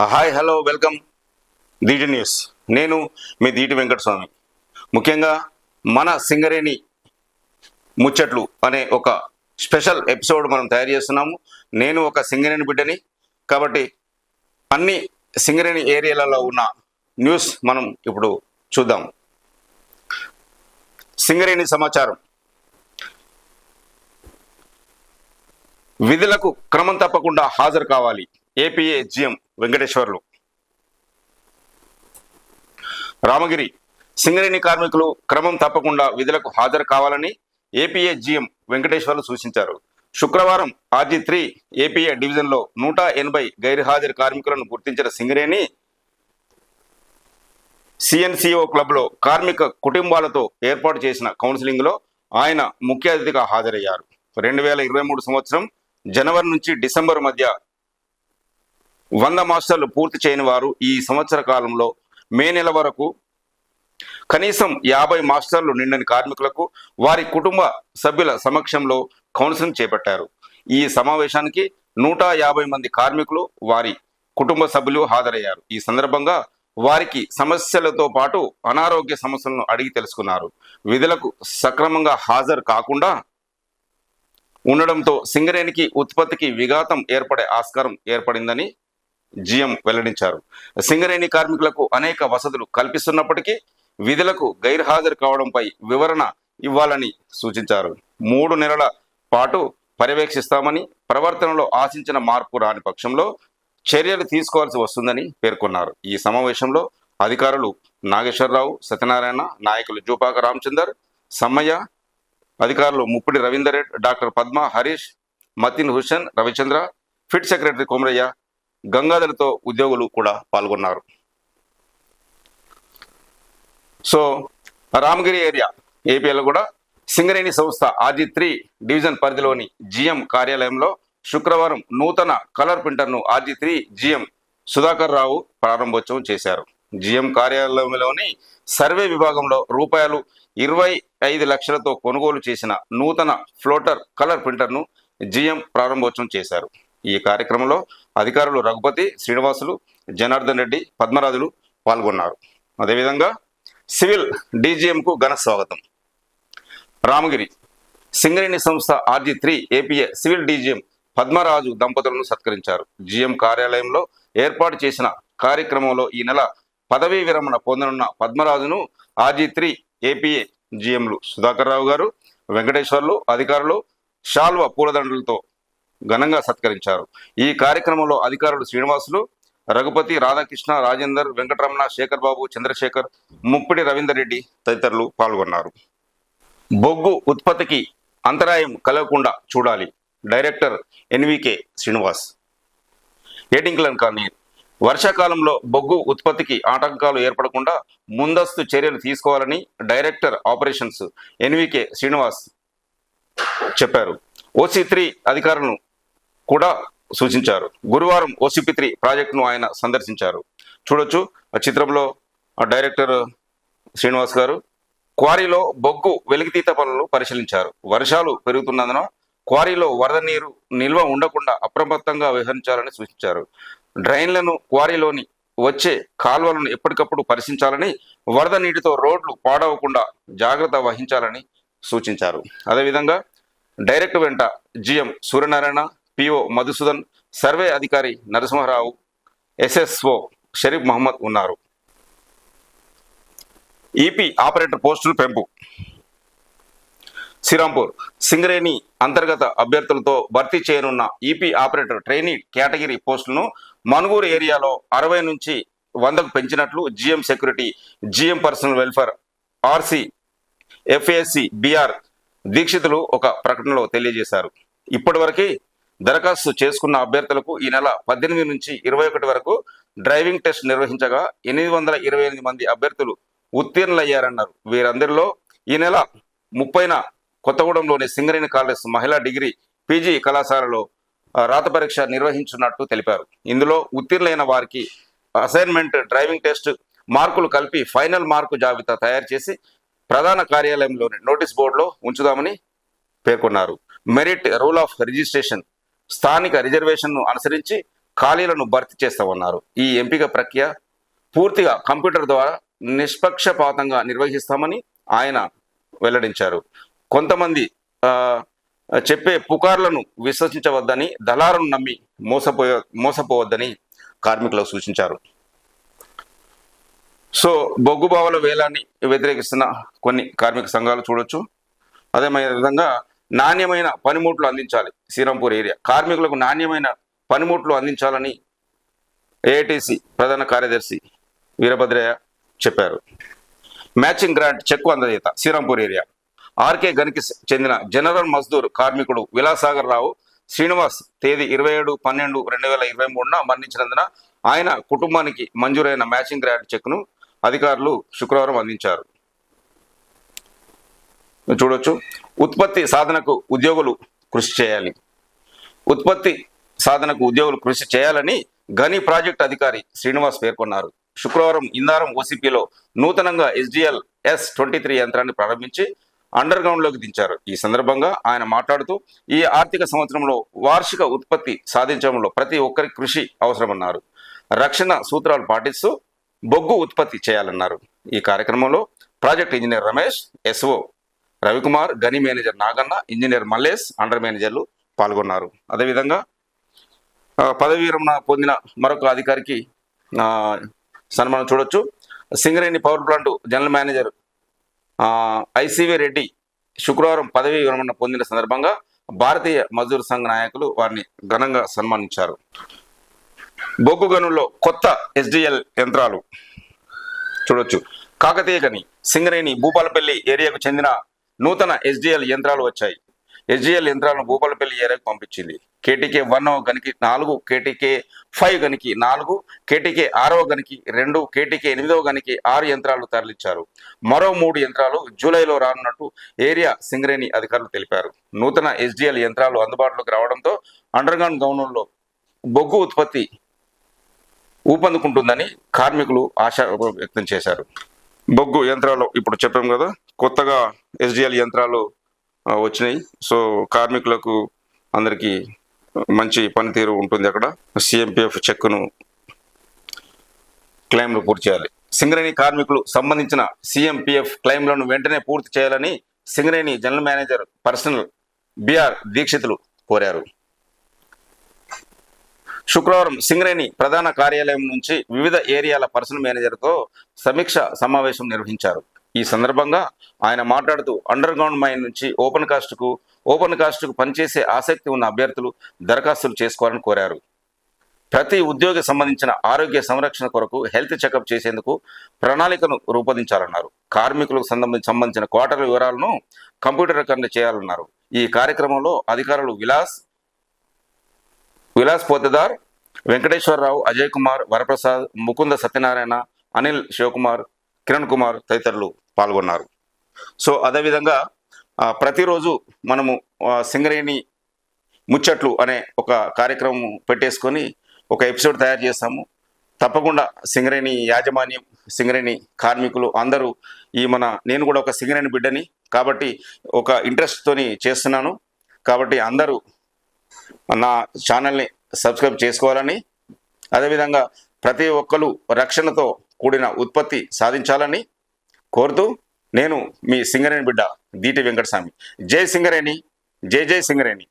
Hi hello welcome. Deeti news. నేను మీ దీటి వెంకటస్వామి. ముఖ్యంగా మన సింగరేణి ముచ్చట్లు అనే ఒక స్పెషల్ ఎపిసోడ్ మనం తయారు చేస్తున్నాము. నేను ఒక సింగరేణి బిడ్డని కాబట్టి అన్ని సింగరేణి ఏరియాలలో ఉన్న న్యూస్ మనం ఇప్పుడు చూద్దాం. సింగరేణి సమాచారం. విధులకు క్రమం తప్పకుండా హాజరు కావాలి. APA GM Venkateswarlu. Ramagiri Singareni కార్మికులు క్రమం తప్పకుండా విధులకు హాజరు కావాలని ఏపీఏ జిఎం వెంకటేశ్వర్లు సూచించారు. శుక్రవారం ఆర్జీ త్రీ ఏపీఏ డివిజన్లో నూట ఎనభై గైర్హాజరు కార్మికులను గుర్తించిన సింగరేణి సిఎన్సిఓ క్లబ్లో కార్మిక కుటుంబాలతో ఏర్పాటు చేసిన కౌన్సిలింగ్లో ఆయన ముఖ్య అతిథిగా హాజరయ్యారు. రెండు వేల ఇరవై మూడు సంవత్సరం జనవరి నుంచి డిసెంబర్ మధ్య వంద మాస్టర్లు పూర్తి చేయని వారు ఈ సంవత్సర కాలంలో మే నెల వరకు కనీసం యాభై మాస్టర్లు నిండని కార్మికులకు వారి కుటుంబ సభ్యుల సమక్షంలో కౌన్సిలింగ్ చేపట్టారు. ఈ సమావేశానికి నూట యాభై మంది కార్మికులు వారి కుటుంబ సభ్యులు హాజరయ్యారు. ఈ సందర్భంగా వారికి సమస్యలతో పాటు అనారోగ్య సమస్యలను అడిగి తెలుసుకున్నారు. విధులకు సక్రమంగా హాజరు కాకుండా ఉండడంతో సింగరేణికి ఉత్పత్తికి విఘాతం ఏర్పడే ఆస్కారం ఏర్పడిందని జిఎం వెల్లడించారు. సింగరేణి కార్మికులకు అనేక వసతులు కల్పిస్తున్నప్పటికీ విధులకు గైర్హాజరు కావడంపై వివరణ ఇవ్వాలని సూచించారు. మూడు నెలల పాటు పర్యవేక్షిస్తామని ప్రవర్తనలో ఆశించిన మార్పు రాని పక్షంలో చర్యలు తీసుకోవాల్సి వస్తుందని పేర్కొన్నారు. ఈ సమావేశంలో అధికారులు నాగేశ్వరరావు సత్యనారాయణ నాయకులు జూపాక రామచందర్ సమ్మయ్య అధికారులు Muppidi Ravinder Reddy doctor Padma Harish Mateen Hussain Ravichandra pit secretary Komuraiah గంగాధర్తో ఉద్యోగులు కూడా పాల్గొన్నారు. సో రామగిరి ఏరియా ఏపీలో కూడా సింగరేణి సంస్థ ఆర్జీ త్రీ డివిజన్ పరిధిలోని జిఎం కార్యాలయంలో శుక్రవారం నూతన colour ప్రింటర్ను RG three GM Sudhakar Rao ప్రారంభోత్సవం చేశారు. జిఎం కార్యాలయంలోని సర్వే విభాగంలో రూపాయలు ఇరవై ఐదు లక్షలతో కొనుగోలు చేసిన నూతన ఫ్లోటర్ కలర్ ప్రింటర్ను జిఎం ప్రారంభోత్సవం చేశారు. ఈ కార్యక్రమంలో అధికారులు రఘుపతి శ్రీనివాసులు జనార్దన్ రెడ్డి పద్మరాజులు పాల్గొన్నారు. అదేవిధంగా సివిల్ డీజీఎంకు ఘన స్వాగతం. రామగిరి సింగరేణి సంస్థ RG three APA civil DGM Padmaraju దంపతులను సత్కరించారు. జిఎం కార్యాలయంలో ఏర్పాటు చేసిన కార్యక్రమంలో ఈ నెల పదవీ విరమణ పొందనున్న పద్మరాజును ఆర్జీ త్రీ ఏపీఏ జీఎంలు సుధాకర్ రావు గారు వెంకటేశ్వర్లు అధికారులు షాల్వ పూలదండలతో ఘనంగా సత్కరించారు. ఈ కార్యక్రమంలో అధికారులు శ్రీనివాసులు రఘుపతి రాధాకృష్ణ రాజేందర్ వెంకటరమణ శేఖర్ బాబు చంద్రశేఖర్ ముప్పిడి రవీందర్ రెడ్డి తదితరులు పాల్గొన్నారు. బొగ్గు ఉత్పత్తికి అంతరాయం కలగకుండా చూడాలి. Director NVK Srinivas. ఏటింగ్లన్ కాలనీ వర్షాకాలంలో బొగ్గు ఉత్పత్తికి ఆటంకాలు ఏర్పడకుండా ముందస్తు చర్యలు తీసుకోవాలని డైరెక్టర్ ఆపరేషన్స్ ఎన్వికే శ్రీనివాస్ చెప్పారు. ఓసీ త్రీ అధికారులను కూడా సూచించారు. గురువారం ఓసిపిత్రి ప్రాజెక్టును ఆయన సందర్శించారు. చూడొచ్చు ఆ చిత్రంలో డైరెక్టర్ శ్రీనివాస్ గారు క్వారీలో బొగ్గు వెలికితీత పనులు పరిశీలించారు. వర్షాలు పెరుగుతున్నందున క్వారీలో వరద నీరు నిల్వ ఉండకుండా అప్రమత్తంగా వ్యవహరించాలని సూచించారు. డ్రైన్లను క్వారీలోని వచ్చే కాల్వలను ఎప్పటికప్పుడు పరిశీలించాలని వరద నీటితో రోడ్లు పాడవకుండా జాగ్రత్త వహించాలని సూచించారు. అదేవిధంగా డైరెక్ట్ వెంట GM Suryanarayana PO Madhusudan survey అధికారి నరసింహారావు ఎస్ఎస్ఓ షరీఫ్ మహమ్మద్ ఉన్నారు. ఈపీ ఆపరేటర్ పోస్టులు పెంపు. శ్రీరాంపూర్ సింగరేణి అంతర్గత అభ్యర్థులతో భర్తీ చేయనున్న ఈపీ ఆపరేటర్ ట్రైనీ కేటగిరీ పోస్టులను మనుగూరు ఏరియాలో అరవై నుంచి వందకు పెంచినట్లు GM security GM personnel welfare RC FAC BR Dikshitulu ఒక ప్రకటనలో తెలియజేశారు. ఇప్పటివరకు దరఖాస్తు చేసుకున్న అభ్యర్థులకు ఈ నెల పద్దెనిమిది నుంచి ఇరవై ఒకటి వరకు డ్రైవింగ్ టెస్ట్ నిర్వహించగా ఎనిమిది వందల ఇరవై ఎనిమిది మంది అభ్యర్థులు ఉత్తీర్ణులయ్యారన్నారు. వీరందరిలో ఈ నెల ముప్పైన కొత్తగూడెంలోని సింగరేణి కాలేజ్ మహిళా డిగ్రీ పీజీ కళాశాలలో రాత పరీక్ష నిర్వహించున్నట్టు తెలిపారు. ఇందులో ఉత్తీర్ణులైన వారికి అసైన్మెంట్ డ్రైవింగ్ టెస్ట్ మార్కులు కలిపి ఫైనల్ మార్కు జాబితా తయారు చేసి ప్రధాన కార్యాలయంలోని నోటీస్ బోర్డులో ఉంచుదామని పేర్కొన్నారు. మెరిట్ రూల్ ఆఫ్ రిజిస్ట్రేషన్ స్థానిక రిజర్వేషన్ను అనుసరించి ఖాళీలను భర్తీ చేస్తామన్నారు. ఈ ఎంపిక ప్రక్రియ పూర్తిగా కంప్యూటర్ ద్వారా నిష్పక్షపాతంగా నిర్వహిస్తామని ఆయన వెల్లడించారు. కొంతమంది చెప్పే పుకార్లను విశ్వసించవద్దని దళారును నమ్మి మోసపోయే మోసపోవద్దని కార్మికులకు సూచించారు. సో బొగ్గుబావల వేలాన్ని వ్యతిరేకిస్తున్న కొన్ని కార్మిక సంఘాలు చూడొచ్చు. అదే విధంగా నాణ్యమైన పనిముట్లు అందించాలి శ్రీరాంపూర్ ఏరియా. కార్మికులకు నాణ్యమైన పనిముట్లు అందించాలని ఏఐటిసి ప్రధాన కార్యదర్శి వీరభద్రయ్య చెప్పారు. మ్యాచింగ్ గ్రాంట్ చెక్కు అందజేత శ్రీరాంపూర్ ఏరియా. ఆర్కే గనికి చెందిన జనరల్ మజ్దూర్ కార్మికుడు విలాసాగర్ రావు శ్రీనివాస్ తేదీ ఇరవై ఏడు పన్నెండు రెండు వేల ఇరవై మూడున మరణించినందున ఆయన కుటుంబానికి మంజూరైన మ్యాచింగ్ గ్రాంట్ చెక్ను అధికారులు శుక్రవారం అందించారు. చూడొచ్చు. ఉత్పత్తి సాధనకు ఉద్యోగులు కృషి చేయాలి. ఉత్పత్తి సాధనకు ఉద్యోగులు కృషి చేయాలని గని ప్రాజెక్ట్ అధికారి శ్రీనివాస్ పేర్కొన్నారు. శుక్రవారం ఇందారం ఓసీపీలో నూతనంగా ఎస్డిఎల్ ఎస్ ట్వంటీ త్రీ యంత్రాన్ని ప్రారంభించి అండర్ గ్రౌండ్లోకి దించారు. ఈ సందర్భంగా ఆయన మాట్లాడుతూ ఈ ఆర్థిక సంవత్సరంలో వార్షిక ఉత్పత్తి సాధించడంలో ప్రతి ఒక్కరి కృషి అవసరమన్నారు. రక్షణ సూత్రాలు పాటిస్తూ బొగ్గు ఉత్పత్తి చేయాలన్నారు. ఈ కార్యక్రమంలో project engineer Ramesh SO Ravikumar గని manager Naganna engineer Mallesh under మేనేజర్లు పాల్గొన్నారు. అదేవిధంగా ఆ, పదవీ విరమణ పొందిన మరొక అధికారికి సన్మానం చూడొచ్చు. Singareni power plant general manager ICV ICV Reddy శుక్రవారం పదవీ విరమణ పొందిన సందర్భంగా భారతీయ మజూర్ సంఘ నాయకులు వారిని ఘనంగా సన్మానించారు. బొగ్గు గనుల్లో కొత్త ఎస్డిఎల్ యంత్రాలు చూడొచ్చు. కాకతీయ గని సింగరేణి భూపాలపల్లి ఏరియాకు చెందిన నూతన ఎస్డిఎల్ యంత్రాలు వచ్చాయి. ఎస్డిఎల్ యంత్రాలను భూపాలపల్లి ఏరియాకు పంపించింది. కేటీకే వన్ గనికి నాలుగు కేటీకే ఫైవ్ గనికి నాలుగు కేటీకే ఆరవ గనికి రెండు కేటీకే ఎనిమిదవ గనికి ఆరు యంత్రాలు తరలించారు. మరో మూడు యంత్రాలు జూలైలో రానున్నట్టు ఏరియా సింగరేణి అధికారులు తెలిపారు. నూతన ఎస్డిఎల్ యంత్రాలు అందుబాటులోకి రావడంతో అండర్గ్రౌండ్ గౌనుల్లో బొగ్గు ఉత్పత్తి ఊపందుకుంటుందని కార్మికులు ఆశ వ్యక్తం చేశారు. బొగ్గు యంత్రాలు ఇప్పుడు చెప్పాం కదా కొత్తగా ఎస్డిఎల్ యంత్రాలు వచ్చినాయి. సో కార్మికులకు అందరికీ మంచి పనితీరు ఉంటుంది అక్కడ. సిఎంపిఎఫ్ చెక్కును క్లెయిమ్లు పూర్తి చేయాలి. సింగరేణి కార్మికులు సంబంధించిన సిఎంపిఎఫ్ క్లెయిమ్లను వెంటనే పూర్తి చేయాలని Singareni general manager personnel BR Dikshitulu కోరారు. శుక్రవారం సింగరేణి ప్రధాన కార్యాలయం నుంచి వివిధ ఏరియాల పర్సనల్ మేనేజర్తో సమీక్ష సమావేశం నిర్వహించారు. ఈ సందర్భంగా ఆయన మాట్లాడుతూ అండర్ గ్రౌండ్ మైన్ నుంచి ఓపెన్ కాస్ట్కు ఓపెన్ కాస్ట్కు పనిచేసే ఆసక్తి ఉన్న అభ్యర్థులు దరఖాస్తులు చేసుకోవాలని కోరారు. ప్రతి ఉద్యోగి సంబంధించిన ఆరోగ్య సంరక్షణ కొరకు హెల్త్ చెకప్ చేసేందుకు ప్రణాళికను రూపొందించాలన్నారు. కార్మికులకు సంబంధించి సంబంధించిన క్వార్టర్ వివరాలను కంప్యూటరీకరణ చేయాలన్నారు. ఈ కార్యక్రమంలో అధికారులు విలాస్ విలాస్ పోతేదార్ వెంకటేశ్వరరావు అజయ్ కుమార్ వరప్రసాద్ ముకుంద సత్యనారాయణ అనిల్ శివకుమార్ కిరణ్ కుమార్ తదితరులు పాల్గొన్నారు. సో అదేవిధంగా ప్రతిరోజు మనము సింగరేణి ముచ్చట్లు అనే ఒక కార్యక్రమం పెట్టేసుకొని ఒక ఎపిసోడ్ తయారు చేస్తాము. తప్పకుండా సింగరేణి యాజమాన్యం సింగరేణి కార్మికులు అందరూ ఈ మన నేను కూడా ఒక సింగరేణి బిడ్డని కాబట్టి ఒక ఇంట్రెస్ట్తోని చేస్తున్నాను. కాబట్టి అందరూ నా ఛానల్ని సబ్స్క్రైబ్ చేసుకోవాలని అదేవిధంగా ప్రతి ఒక్కరు రక్షణతో కూడిన ఉత్పత్తి సాధించాలని కోరుతూ నేను మీ సింగరేణి బిడ్డ దీటి వెంకటస్వామి. జై సింగరేణి జై జై సింగరేణి.